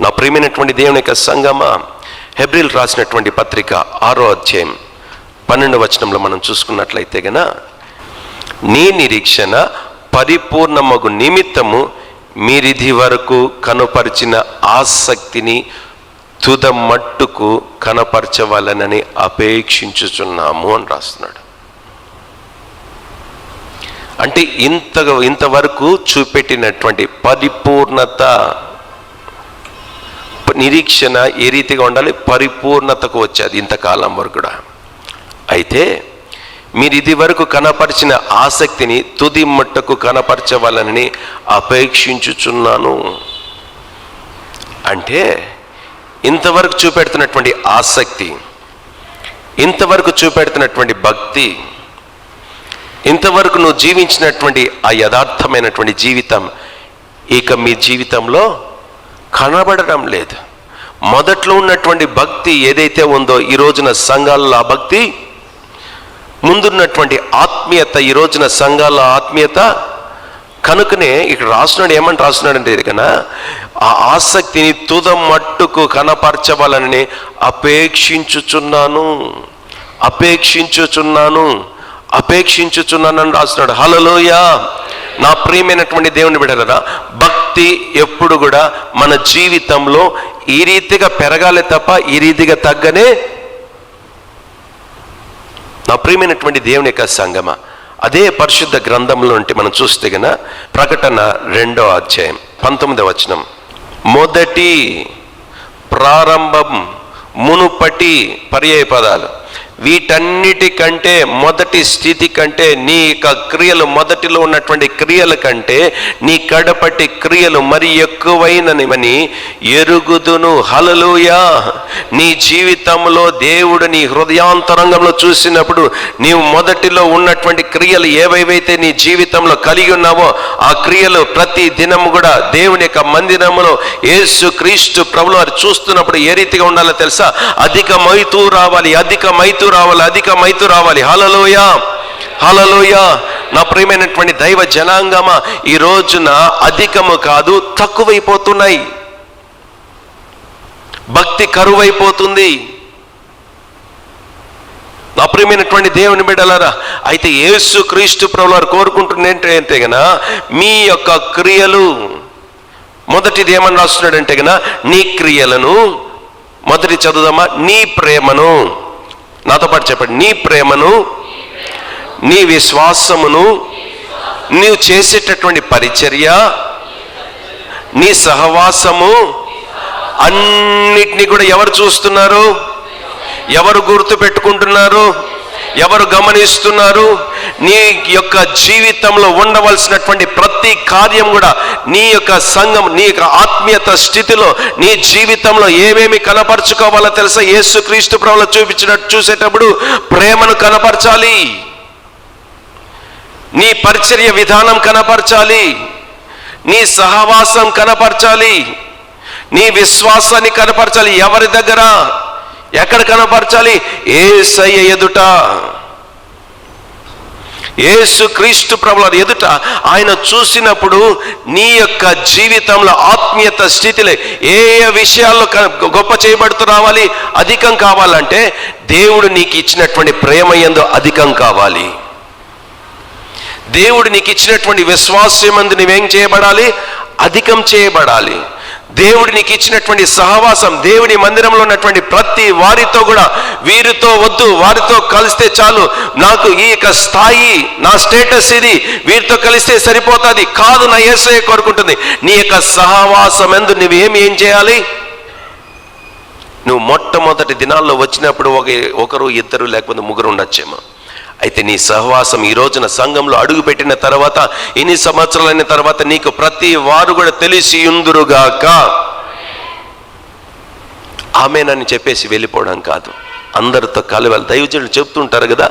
నా ప్రియమైనటువంటి దేవుని యొక్క సంగమ హెబ్రిల్ రాసినటువంటి పత్రిక ఆరో అధ్యాయం పన్నెండు వచనంలో మనం చూసుకున్నట్లయితే గన నీ నిరీక్షణ పరిపూర్ణమగు నిమిత్తము మీరిది వరకు కనుపరిచిన ఆసక్తిని తుద మట్టుకు కనపరచవాలనని అపేక్షించుచున్నాము అని రాస్తున్నాడు. అంటే ఇంతగా ఇంతవరకు చూపెట్టినటువంటి పరిపూర్ణత నిరీక్షణ ఏ రీతిగా ఉండాలి? పరిపూర్ణతకు వచ్చేది ఇంతకాలం వరకు కూడా. అయితే మీరు ఇది వరకు కనపరిచిన ఆసక్తిని తుది మట్టకు కనపరచవాలని అపేక్షించుచున్నాను. అంటే ఇంతవరకు చూపెడుతున్నటువంటి ఆసక్తి ఇంతవరకు చూపెడుతున్నటువంటి భక్తి ఇంతవరకు నువ్వు జీవించినటువంటి ఆ యథార్థమైనటువంటి జీవితం ఇక మీ జీవితంలో కనబడటం లేదు. మొదట్లో ఉన్నటువంటి భక్తి ఏదైతే ఉందో ఈ రోజున సంఘాలలో ఆ భక్తి ముందున్నటువంటి ఆత్మీయత ఈ రోజున సంఘాల ఆత్మీయత కనుకనే ఇక్కడ రాస్తున్నాడు ఏమని రాస్తున్నాడంటే కన్నా ఆ ఆసక్తిని తుద మట్టుకు కనపరచవాలని అపేక్షించుచున్నాను అపేక్షించుచున్నాను అపేక్షించుచున్నానని రాస్తున్నాడు. హలలోయ నా ప్రియమైనటువంటి దేవుని బిడ్డలరా భక్తి ఎప్పుడు కూడా మన జీవితంలో ఈ రీతిగా పెరగాలి తప్ప ఈ రీతిగా తగ్గనే నా ప్రియమైనటువంటి దేవుని యొక్క సంగమ. అదే పరిశుద్ధ గ్రంథంలో ఉంటే మనం చూస్తే గన ప్రకటన రెండో అధ్యాయం పంతొమ్మిదవ వచనం. మొదటి ప్రారంభం మునుపటి పర్యాయ పదాలు వీటన్నిటికంటే మొదటి స్థితి కంటే నీ యొక్క క్రియలు మొదటిలో ఉన్నటువంటి క్రియల కంటే నీ కడపటి క్రియలు మరి ఎక్కువైననివని ఎరుగుదును. హలలుయా నీ జీవితంలో దేవుడు నీ హృదయాంతరంగంలో చూసినప్పుడు నీవు మొదటిలో ఉన్నటువంటి క్రియలు ఏవైవైతే నీ జీవితంలో కలిగి ఉన్నావో ఆ క్రియలు ప్రతి దినము కూడా దేవుని యొక్క మందిరములో యేసు క్రీస్తు ప్రభులు వారు చూస్తున్నప్పుడు ఏ రీతిగా ఉండాలో తెలుసా? అధికమైతూ రావాలి అధికమైతూ రావాలి అధికమైతూ రావాలి. హలలోయ హలలోయ నా ప్రియమైనటువంటి దైవ జనాంగమ ఈ రోజున అధికము కాదు తక్కువైపోతున్నాయి. భక్తి కరువైపోతుంది. నా ప్రియమైనటువంటి దేవుని బిడ్డలారా అయితే యేసు క్రీస్తు ప్రభులు వారు కోరుకుంటున్న ఏంటంటే గన మీ యొక్క క్రియలు మొదటిది ఏమని రాస్తున్నాడంటే గన నీ క్రియలను మొదటి చదువుదామా నీ ప్రేమను. నాతో పాటు చెప్పండి. నీ ప్రేమను నీ విశ్వాసమును నీవు చేసేటటువంటి పరిచర్య నీ సహవాసము అన్నిటినీ కూడా ఎవరు చూస్తున్నారు? ఎవరు గుర్తు పెట్టుకుంటున్నారు ఎవరు గమనిస్తున్నారు? నీ యొక్క జీవితంలో ఉండవలసినటువంటి ప్రతి కార్యం కూడా నీ యొక్క సంఘం నీ యొక్క ఆత్మీయత స్థితిలో నీ జీవితంలో ఏమేమి కనపరుచుకోవాలో తెలుసా? యేసుక్రీస్తు ప్రభులో చూపించినట్టు చూసేటప్పుడు ప్రేమను కనపరచాలి. నీ పరిచర్య విధానం కనపరచాలి. నీ సహవాసం కనపరచాలి. నీ విశ్వాసాన్ని కనపరచాలి. ఎవరి దగ్గర? ఎక్కడ కనపరచాలి? ఏసయ్య ఎదుట. యేసు క్రీస్తు ప్రభుల ఎదుట ఆయన చూసినప్పుడు నీ యొక్క జీవితంలో ఆత్మీయత స్థితిలో ఏ ఏ విషయాల్లో గొప్ప చేయబడుతూ రావాలి అధికం కావాలంటే దేవుడు నీకు ఇచ్చినటువంటి ప్రేమ ఎందు అధికం కావాలి. దేవుడు నీకు ఇచ్చినటువంటి విశ్వాస్యమందు నువ్వేం చేయబడాలి? అధికం చేయబడాలి. దేవుడు నీకు ఇచ్చినటువంటి సహవాసం దేవుని మందిరంలో ఉన్నటువంటి ప్రతి వారితో కూడా వీరితో వద్దు వారితో కలిస్తే చాలు. నాకు ఈ యొక్క స్థాయి నా స్టేటస్ ఇది వీరితో కలిస్తే సరిపోతుంది కాదు నా ఏసయ కోరుకుంటుంది. నీ యొక్క సహవాసం ఎందు నువ్వేం ఏం చేయాలి? నువ్వు మొట్టమొదటి దినాల్లో వచ్చినప్పుడు ఒక ఒకరు ఇద్దరు లేకపోతే ముగ్గురు ఉండొచ్చేమో. అయితే నీ సహవాసం ఈ రోజున సంఘంలో అడుగుపెట్టిన తర్వాత ఇన్ని సంవత్సరాలైన తర్వాత నీకు ప్రతి వారు కూడా తెలిసి ఉందురుగాక ఆమెనని చెప్పేసి వెళ్ళిపోవడం కాదు. అందరితో కలవాలి దైవజనులు చెప్తుంటారు కదా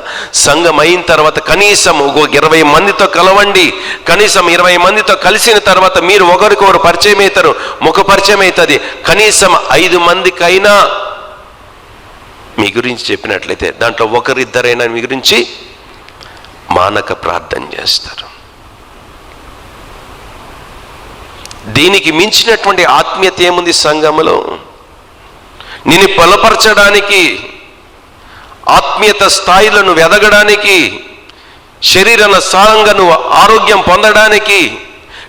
సంఘం అయిన తర్వాత కనీసం ఒక ఇరవై మందితో కలవండి. కనీసం ఇరవై మందితో కలిసిన తర్వాత మీరు ఒకరికొకరు పరిచయం అవుతారు ముఖ పరిచయం అవుతుంది కనీసం ఐదు మందికైనా మీ గురించి చెప్పినట్లయితే దాంట్లో ఒకరిద్దరైనా మీ గురించి మానక ప్రార్థన చేస్తారు. దీనికి మించినటువంటి ఆత్మీయత ఏముంది సంఘములో? నిన్ను బలపరచడానికి ఆత్మీయత స్థాయిలను వెదగడానికి శరీర శరీరాల నువ్వు ఆరోగ్యం పొందడానికి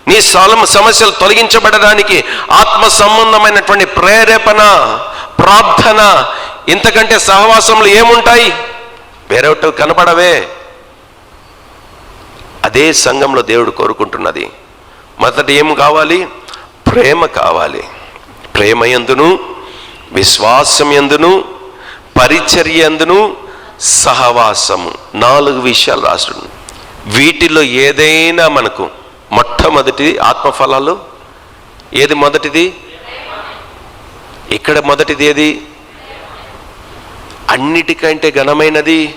నీ సలం సమస్యలు తొలగించబడడానికి ఆత్మ సంబంధమైనటువంటి ప్రేరేపణ ప్రార్థన ఇంతకంటే సహవాసంలో ఏముంటాయి? వేరేట కనపడవే. అదే సంఘంలో దేవుడు కోరుకుంటున్నది. మొదటి ఏం కావాలి? ప్రేమ కావాలి. ప్రేమ ఎందును? విశ్వాసం ఎందును? పరిచర్య ఎందును? సహవాసము. నాలుగు విషయాలు రాసుడు. వీటిలో ఏదైనా మనకు మొట్టమొదటిది ఆత్మఫలాలు? ఏది మొదటిది? ఇక్కడ మొదటిది ఏది? అన్నిటికంటే ఘనమైనది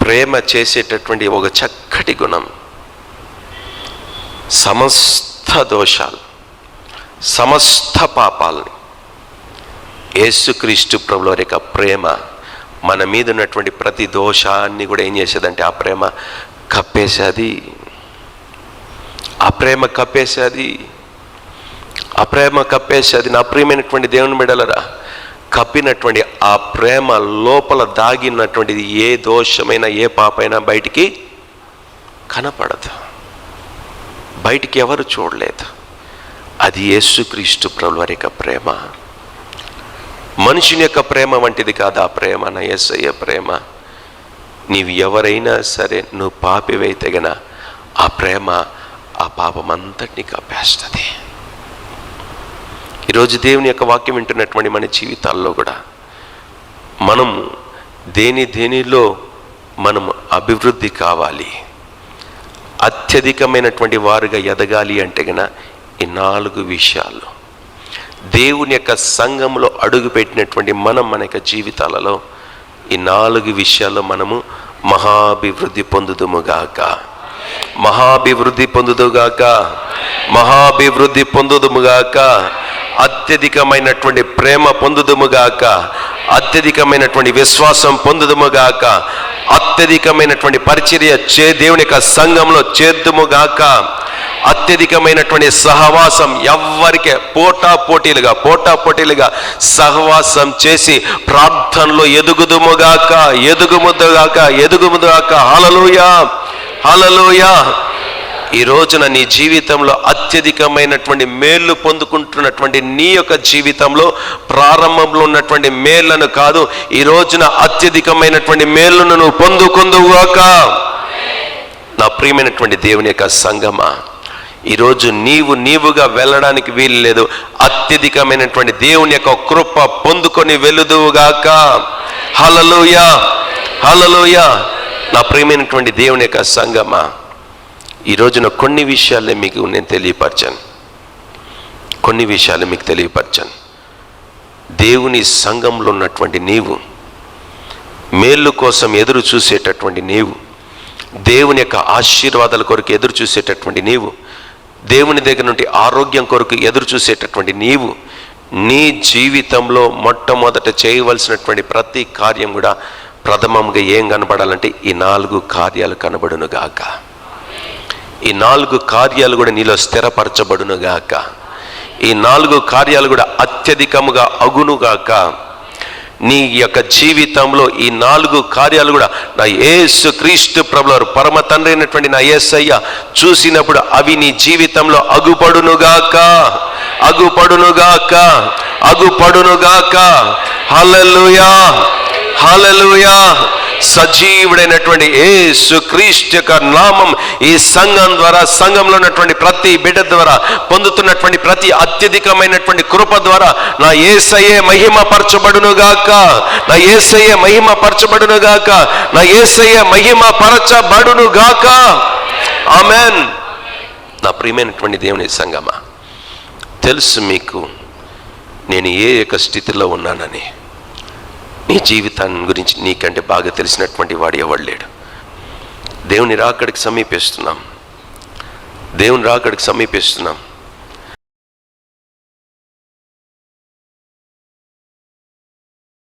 ప్రేమ చేసేటటువంటి ఒక చక్కటి గుణం. సమస్త దోషాలు సమస్త పాపాలని. యేసుక్రీస్తు ప్రభుల యొక్క ప్రేమ మన మీద ఉన్నటువంటి ప్రతి దోషాన్ని కూడా ఏం చేసేదంటే ఆ ప్రేమ కప్పేసేది. ఆ ప్రేమ కప్పేసేది. ఆ ప్రేమ కప్పేసేది. నా ప్రియమైనటువంటి దేవుని మెడలరా కప్పినటువంటి ఆ ప్రేమ లోపల దాగినటువంటిది ఏ దోషమైనా ఏ పాపైనా బయటికి కనపడదు. బయటికి ఎవరు చూడలేదు. అది యేసుక్రీస్తు ప్రభువారి యొక్క ప్రేమ. మనుషుని యొక్క ప్రేమ వంటిది కాదు ఆ ప్రేమ నా యేసయ్య ప్రేమ. నీవు ఎవరైనా సరే నువ్వు పాపివైతే గన ఆ ప్రేమ ఆ పాపం అంతటినీ కప్పేస్తుంది ఈరోజు దేవుని యొక్క వాక్యం వింటున్నటువంటి మన జీవితాల్లో కూడా మనము దేని దేనిలో మనం అభివృద్ధి కావాలి? అత్యధికమైనటువంటి వారుగా ఎదగాలి అంటే గన ఈ నాలుగు విషయాలు. దేవుని యొక్క సంఘంలో అడుగుపెట్టినటువంటి మనం మన యొక్క జీవితాలలో ఈ నాలుగు విషయాల్లో మనము మహాభివృద్ధి పొందుదుముగాక. మహాభివృద్ధి పొందుదుగాక. మహాభివృద్ధి పొందుదుముగాక. అత్యధికమైనటువంటి ప్రేమ పొందుదుముగాక అత్యధికమైనటువంటి విశ్వాసం పొందుదుముగాక అత్యధికమైనటువంటి పరిచర్య చే దేవుని యొక్క సంఘంలో చేద్దుముగాక అత్యధికమైనటువంటి సహవాసం ఎవ్వరికి పోటా పోటీలుగా పోటా పోటీలుగా సహవాసం చేసి ప్రార్థనలో ఎదుగుదుముగాక ఎదుగుముదుగాక ఎదుగుముదుగాక హలలుయా హలలుయా ఈ రోజున నీ జీవితంలో అత్యధికమైనటువంటి మేళ్ళు పొందుకుంటున్నటువంటి నీ యొక్క జీవితంలో ప్రారంభంలో ఉన్నటువంటి మేళ్ళను కాదు ఈ రోజున అత్యధికమైనటువంటి మేళ్ళను నువ్వు పొందుకుందుగాక నా ప్రియమైనటువంటి దేవుని యొక్క సంగమా ఈరోజు నీవు నీవుగా వెళ్ళడానికి వీలు లేదు. అత్యధికమైనటువంటి దేవుని యొక్క కృప పొందుకొని వెలుదువుగాక హలలుయా హలలుయా నా ప్రియమైనటువంటి దేవుని యొక్క సంగమా ఈ రోజున కొన్ని విషయాలే మీకు నేను తెలియపరచాను. కొన్ని విషయాలు మీకు తెలియపరచాను. దేవుని సంఘంలో ఉన్నటువంటి నీవు మేలు కోసం ఎదురు చూసేటటువంటి నీవు దేవుని యొక్క ఆశీర్వాదాల కొరకు ఎదురు చూసేటటువంటి నీవు దేవుని దగ్గర నుండి ఆరోగ్యం కొరకు ఎదురు చూసేటటువంటి నీవు నీ జీవితంలో మొట్టమొదట చేయవలసినటువంటి ప్రతి కార్యం కూడా ప్రథమంగా ఏం కనబడాలంటే ఈ నాలుగు కార్యాలు కనబడునుగాక. ఈ నాలుగు కార్యాలు కూడా నీలో స్థిరపరచబడునుగాక. ఈ నాలుగు కార్యాలు కూడా అత్యధికముగా అగునుగాక. నీ యొక్క జీవితంలో ఈ నాలుగు కార్యాలు కూడా నా ఏసు క్రీస్తు ప్రభులవారు పరమ తండ్రి అయినటువంటి నా ఏసయ్య చూసినప్పుడు అవి నీ జీవితంలో అగుపడునుగాక. అగుపడునుగాక. అగుపడునుగాక. హలలుయా హలలుయా సజీవుడైనటువంటి ఏసు క్రీస్తు యొక్క నామం ఈ సంఘం ద్వారా సంఘంలో ఉన్నటువంటి ప్రతి బిడ్డ ద్వారా పొందుతున్నటువంటి ప్రతి అత్యధికమైనటువంటి కృప ద్వారా నా ఏసయ్యే మహిమ పరచబడునుగాక నా ఏసయ్యే మహిమ పరచబడునుగాక నా ఏసయ్యే మహిమ పరచబడునుగాక ఆమెన్. నా ప్రియమైనటువంటి దేవుని సంగమా తెలుసు మీకు నేను ఏ యొక్క స్థితిలో ఉన్నానని. నీ జీవితాన్ని గురించి నీకంటే బాగా తెలిసినటువంటి వాడు ఎవడు లేడు. దేవుని రాకడికి సమీపిస్తున్నాం. దేవుని రాకడికి సమీపిస్తున్నాం.